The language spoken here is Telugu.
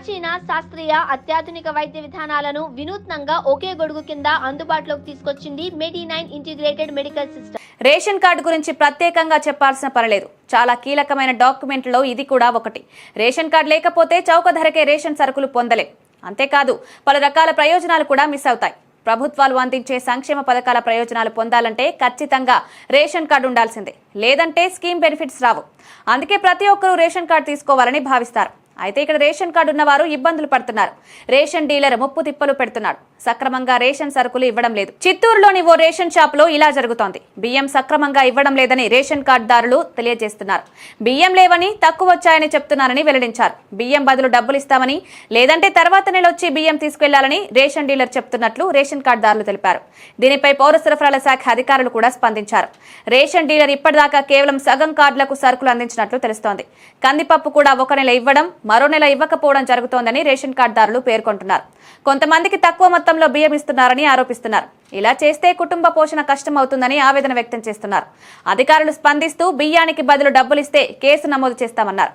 ప్రాచీన శాస్త్రీయ అత్యాధునిక వైద్య విధానాలను వినూత్నంగా ఒకే గొడుగు కింద అందుబాటులోకి తీసుకొచ్చింది medi nine integrated medical system. Ration card గురించి ప్రత్యేకంగా చెప్పాల్సిన పనిలేదు చాలా కీలకమైన డాక్యుమెంట్లో ఇది కూడా ఒకటి. రేషన్ కార్డు లేకపోతే చౌక ధరకే రేషన్ సరుకులు పొందలేం. అంతేకాదు పలు రకాల ప్రయోజనాలు కూడా మిస్ అవుతాయి. ప్రభుత్వాలు అందించే సంక్షేమ పథకాల ప్రయోజనాలు పొందాలంటే ఖచ్చితంగా రేషన్ కార్డు ఉండాల్సిందే. లేదంటే స్కీమ్ బెనిఫిట్స్ రావు. అందుకే ప్రతి ఒక్కరూ రేషన్ కార్డు తీసుకోవాలని భావిస్తారు. అయితే ఇక్కడ రేషన్ కార్డు ఉన్నవారు ఇబ్బందులు పడుతున్నారు. రేషన్ డీలర్ ముప్పు తిప్పలు పెడుతున్నాడు. సక్రమంగా రేషన్ సరుకులు ఇవ్వడం లేదు. చిత్తూరులోని ఓ రేషన్ షాప్లో ఇలా జరుగుతోంది. బియ్యం సక్రమంగా ఇవ్వడం లేదని రేషన్ కార్డుదారులు తెలియజేస్తున్నారు. బియ్యం లేవని తక్కువ వచ్చాయని చెప్తున్నారని వెల్లడించారు. బియ్యం బదులు డబ్బులు ఇస్తామని లేదంటే తర్వాత నెల వచ్చి బియ్యం తీసుకెళ్ళాలని రేషన్ డీలర్ చెప్తున్నట్లు రేషన్ కార్డుదారులు తెలిపారు. దీనిపై పౌర సరఫరాల శాఖ అధికారులు కూడా స్పందించారు. రేషన్ డీలర్ ఇప్పటిదాకా కేవలం సగం కార్డులకు సరుకులు అందించినట్లు తెలుస్తోంది. కందిపప్పు కూడా ఒక నెల ఇవ్వడం మరో నెల ఇవ్వకపోవడం జరుగుతోందని రేషన్ కార్డుదారులు పేర్కొంటున్నారు. కొంతమందికి తక్కువ మొత్తంలో బియ్యం ఇస్తున్నారని ఆరోపిస్తున్నారు. ఇలా చేస్తే కుటుంబ పోషణ కష్టం అవుతుందని ఆవేదన వ్యక్తం చేస్తున్నారు. అధికారులు స్పందిస్తూ బియ్యానికి బదులు డబ్బులిస్తే కేసు నమోదు చేస్తామన్నారు.